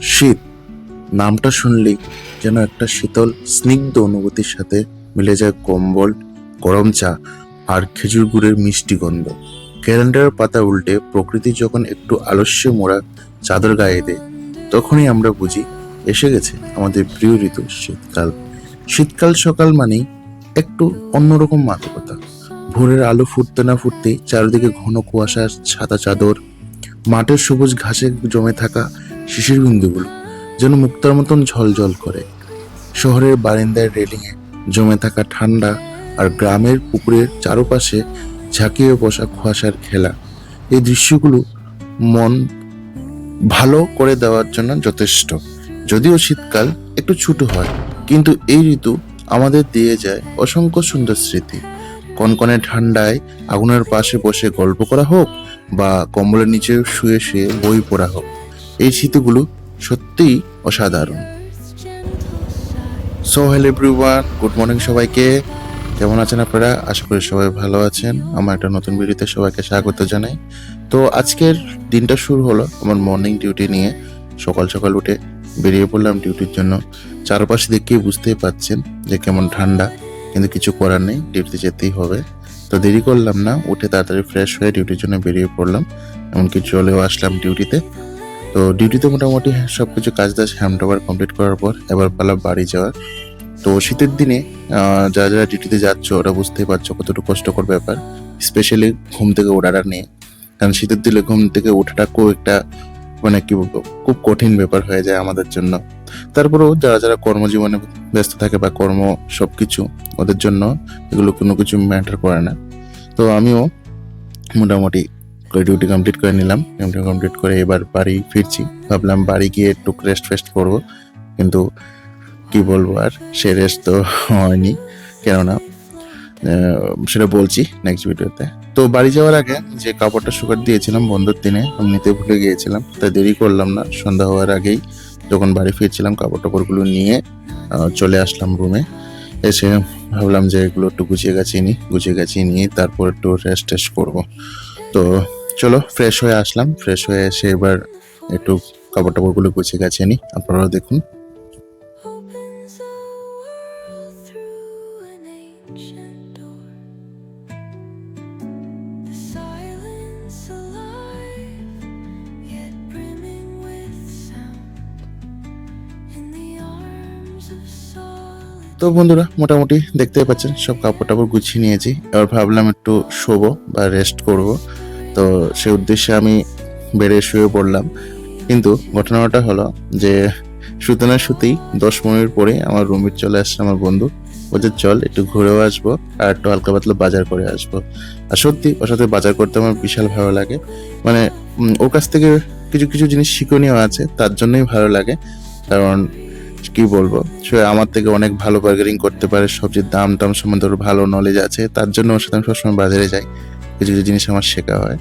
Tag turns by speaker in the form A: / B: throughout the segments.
A: শীত। নামটা শুনলেই যেন একটা শীতল, স্নিগ্ধ অনুভূতির সাথে মিলে যায় কম্বল, গরম চা আর খেজুর গুড়ের মিষ্টি গন্ধ। ক্যালেন্ডারের পাতা উল্টে প্রকৃতি যখন একটু আলস্যে মোড়া চাদর গায়ে দেয়, তখনই আমরা বুঝি এসে গেছে আমাদের প্রিয় ঋতু শীতকাল। শীতকাল সকাল মানেই একটু অন্যরকম মাদকতা। ভোরের আলো ফুটতে না ফুটতেই চারিদিকে ঘন কুয়াশার ছাতা চাদর, মাঠের সবুজ ঘাসে জমে থাকা শিশির বিন্দুগুলো যেন মুক্তার মতন ঝলঝল করে। শহরের বারিন্দার রেলিংয়ে জমে থাকা ঠান্ডা আর গ্রামের পুকুরের চারপাশে ঝাঁকিয়ে বসা কুয়াশার খেলা। এই দৃশ্যগুলো মন ভালো করে দেওয়ার জন্য যথেষ্ট। যদিও শীতকাল একটু ছোট হয়, কিন্তু এই ঋতু আমাদের দিয়ে যায় অসংখ্য সুন্দর স্মৃতি। কনকনে ঠান্ডায় আগুনের পাশে বসে গল্প করা হোক বা কম্বলের নিচে শুয়ে শুয়ে বই পড়া হোক। এই স্মৃতিগুলো সত্যিই অসাধারণ। So hello everyone good morning সবাইকে। কেমন আছেন আপনারা? আশা করি সবাই ভালো আছেন। আমার একটা নতুন ভিডিওতে সবাইকে স্বাগত জানাই। তো, আজকের দিনটা শুরু হলো আমার মর্নিং ডিউটি নিয়ে। সকাল সকাল উঠে বেরিয়ে পড়লাম ডিউটির জন্য। চারপাশে দেখে বুঝতেই পাচ্ছেন যে কেমন ঠান্ডা, কিন্তু কিছু করার নেই ডিউটিতে যেতেই হবে। তো দেরি করলাম না, উঠে তাড়াতাড়ি ফ্রেশ হয়ে ডিউটির জন্য বেরিয়ে পড়লাম। এমনকি চলেও আসলাম ডিউটিতে তো ডিউটিতে মোটামুটি সব কিছু কাজ দাজ হ্যান্ড ওভার কমপ্লিট করার পর এবার পালা বাড়ি যাওয়ার। তো শীতের দিনে যারা যারা ডিউটিতে যাচ্ছ, ওরা বুঝতেই পারছ কতটুকু কষ্টকর ব্যাপার। স্পেশালি ঘুম থেকে ওঠাটা নিয়ে। কারণ শীতের দিনে ঘুম থেকে ওঠাটা খুব একটা মানে কি বলব, খুব কঠিন ব্যাপার হয়ে যায় আমাদের জন্য। তারপরেও যারা যারা কর্মজীবনে ব্যস্ত থাকে বা কর্ম সব কিছু ওদের জন্য এগুলো কোনো কিছু ম্যাটার করে না। তো আমিও মোটামুটি ডিউটি কমপ্লিট করে নিলাম। ডিউটি কমপ্লিট করে এবার বাড়ি ফিরছি। ভাবলাম বাড়ি গিয়ে একটু রেস্ট ফেস্ট করব। কিন্তু কি বলব আর, সে রেস্ট তো হয়নি। কেননা সেটা বলছি নেক্সট ভিডিওতে তো। বাড়ি যাওয়ার আগে যে কাপড়টা শুকার দিয়েছিলাম বন্ধুর দিনে, আমি নিতে ভুলে গিয়েছিলাম, তাই দেরি করলাম না। সন্ধ্যা হওয়ার আগেই যখন বাড়ি ফিরছিলাম, কাপড় টাপড়গুলো নিয়ে চলে আসলাম রুমে এসে ভাবলাম যে এগুলো একটু গুছিয়ে গাছিয়ে নিই গুছিয়ে গাছিয়ে নিয়ে তারপর একটু রেস্ট টেস্ট করব। তো চলো ফ্রেশ হয়ে আসলাম ফ্রেশ হয়ে এসে এবার একটু কাপড় টাপড়গুলো গুছিয়ে গাছিয়ে নিই আপনারাও দেখুন. তো বন্ধুরা, মোটামুটি দেখতেই পাচ্ছেন, সব কাপড় টাপড় গুছিয়ে নিয়েছি এবার ভাবলাম একটু শোবো বা রেস্ট করব তো সে উদ্দেশ্যে আমি বেড়ে শুয়ে পড়লাম। কিন্তু ঘটনাটা হলো যে শুতে না শুতেই দশ মিনিট পরে আমার রুমের চলে আসছে আমার বন্ধু। বলছে চল, একটু ঘুরেও আসব আর একটু হালকা পাতলা বাজার করে আসব। আর সত্যি ওর সাথে বাজার করতে আমার বিশাল ভালো লাগে। মানে ওর কাছ থেকে কিছু কিছু জিনিস শিক্ষণীয় আছে, তার জন্যই ভালো লাগে। কারণ, কি বলব? সে আমার থেকে অনেক ভালো বার্গেনিং করতে পারে, সবজির দাম টাম সম্বন্ধে ওর ভালো নলেজ আছে, তার জন্য ওর সাথে আমি সবসময় বাজারে যাই। কিছু কিছু জিনিস আমার শেখা হয়।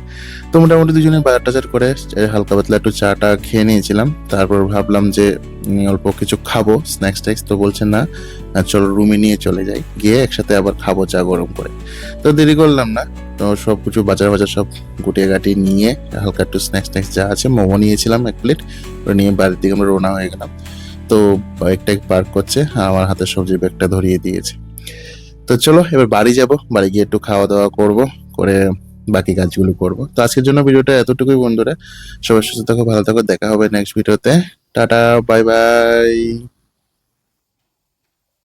A: তো মোটামুটি দুজনে বাজার টাজার করে হালকা পাতলা একটু চাটা খেয়ে নিয়েছিলাম। তারপর ভাবলাম যে অল্প কিছু খাব স্ন্যাক্স ট্যাক্স তো বলছে না চলো রুমে নিয়ে চলে যাই। গিয়ে একসাথে আবার খাব চা গরম করে। তো দেরি করলাম না, তো সব কিছু বাজার বাজার সব গুটিয়ে গাটিয়ে নিয়ে, হালকা একটু স্ন্যাক্স ট্যাক্স যা আছে, মোমো নিয়েছিলাম এক প্লেট নিয়ে বাড়ির দিকে আমরা রওনা হয়ে গেলাম। তো বাইকটা পার্ক করছে, আমার হাতে সবজির ব্যাগটা ধরিয়ে দিয়েছে। তো চলো, এবার বাড়ি যাব, বাড়ি গিয়ে একটু খাওয়া দাওয়া করব। করে বাকি কাজগুলো করব। তো আজকের জন্য ভিডিওটা এতটুকুই বন্ধুরা। সবাই সুস্থ থাকো, ভালো থাকো, দেখা হবে নেক্সট ভিডিওতে টাটা বাই বাই